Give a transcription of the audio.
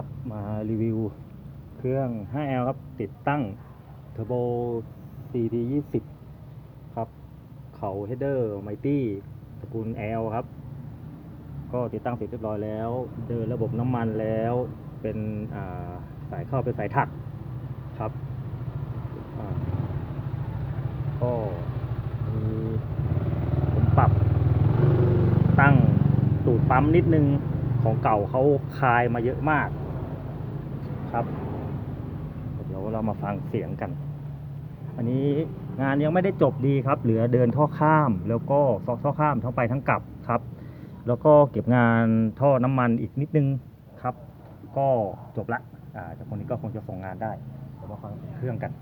ครับมารีวิวเครื่อง 5L ครับ ติดตั้งเทอร์โบ CT 20ครับ เขาเฮดเดอร์ไมตี้ตระกูล L ครับ ก็ติดตั้งเสร็จเรียบร้อยแล้ว เดินระบบน้ำมันแล้ว เป็นาสายเข้าเป็นสายถักครับก็มีผมปรับตั้งตูดปั๊มนิดนึงของเก่าเขาคายมาเยอะมาก ครับ เดี๋ยวเรามาฟังเสียงกัน อันนี้งานยังไม่ได้จบดีครับ เหลือเดินท่อข้ามแล้วก็ซอกท่อข้ามทั้งไปทั้งกลับครับ แล้วก็เก็บงานท่อน้ำมันอีกนิดนึงครับ ก็จบละอ่าจากคนนี้ก็คงจะส่งงานได้เดี๋ยวมาฟังเครื่องกัน